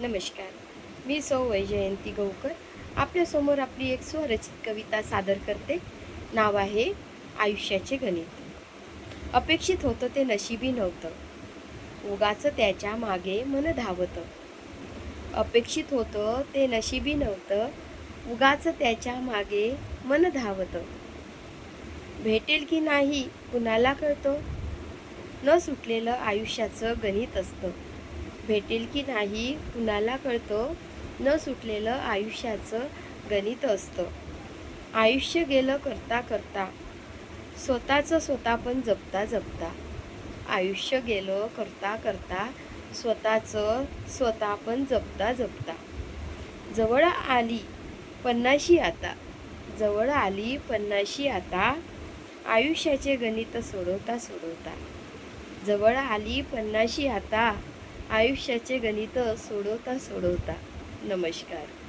नमस्कार. मी सौ वैजयंती गौकर. आपल्यासमोर आपली एक स्वरचित कविता सादर करते. नाव आहे आयुष्याचे गणित. अपेक्षित होतं ते नशिबी नव्हतं. उगाच त्याच्यामागे मन धावतं. अपेक्षित होतं ते नशिबी नव्हतं. उगाच त्याच्यामागे मन धावतं. भेटेल की नाही कुणाला कळतं? न सुटलेलं आयुष्याचं गणित असतं. भेटेल की नाही कुणाला कळतं? न सुटलेलं आयुष्याचं गणित असतं. आयुष्य गेलं करता करता स्वतःचं स्वतः पण जपता जपता. आयुष्य गेलं करता करता स्वतःचं स्वतः पण जपता जपता. जवळ आली पन्नाशी आता. जवळ आली पन्नाशी आता. आयुष्याचे गणित सोडवता सोडवता. जवळ आली पन्नाशी आता. आयुष्याचे गणित सोडवता सोडवता. नमस्कार.